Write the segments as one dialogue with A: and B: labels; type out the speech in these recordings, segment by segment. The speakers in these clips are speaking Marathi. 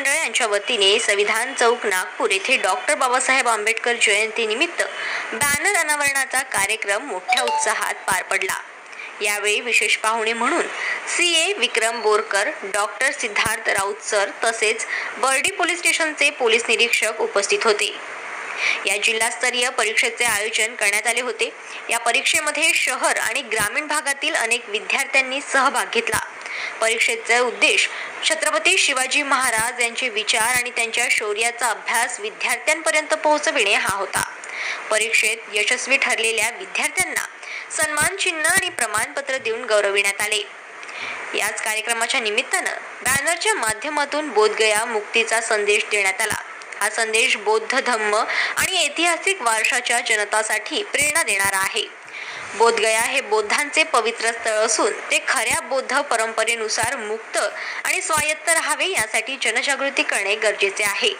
A: मंडळ यांच्या वतीने संविधान चौक नागपूर येथे डॉक्टर बाबासाहेब आंबेडकर जयंतीनिमित्त बॅनर अनावरणाचा कार्यक्रम मोठ्या उत्साहात पार पडला. यावेळी विशेष पाहुणे म्हणून C A Vikram Borkar doctor Siddharth Raut sir तसेच बर्डी पोलीस स्टेशनचे पोलीस निरीक्षक उपस्थित होते. या जिल्हास्तरीय परीक्षेचे आयोजन करण्यात आले होते. या परीक्षेमध्ये शहर आणि ग्रामीण भागातील अनेक विद्यार्थ्यांनी सहभाग घेतला. परीक्षेचा उद्देश छत्रपती शिवाजी महाराज यांचे विचार आणि त्यांच्या शौर्याचा अभ्यास विद्यार्थ्यांपर्यंत पोहोचविणे हा होता. परीक्षेत यशस्वी ठरलेल्या विद्यार्थ्यांना सन्मान चिन्ह आणि प्रमाणपत्र देऊन गौरविण्यात आले. याच कार्यक्रमाच्या निमित्तानं बॅनरच्या माध्यमातून बोधगया मुक्तीचा संदेश देण्यात आला. हा संदेश बौद्ध धम्म आणि ऐतिहासिक वारशाच्या जनतासाठी प्रेरणा देणारा आहे. बोधगया हे बौद्धांचे पवित्र स्थळ असून ते खऱ्या बौद्ध परंपरेनुसार मुक्त आणि स्वायत्त राहावे यासाठी जनजागृती करणे गरजेचे आहे.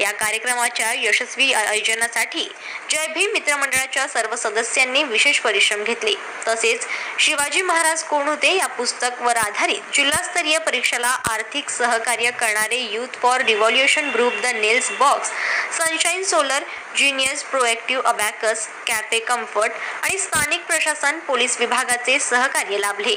A: या कार्यक्रमाच्या यशस्वी आयोजनासाठी जय भीम मित्रमंडळाच्या सर्व सदस्यांनी विशेष परिश्रम घेतले. तसेच शिवाजी महाराज कोण होते या पुस्तकवर आधारित जिल्हास्तरीय परीक्षेला आर्थिक सहकार्य करणारे youth for revolution group the nails box sunshine solar genius proactive abacus cafe comfort आणि स्थानिक प्रशासन पोलीस विभागाचे सहकार्य लाभले.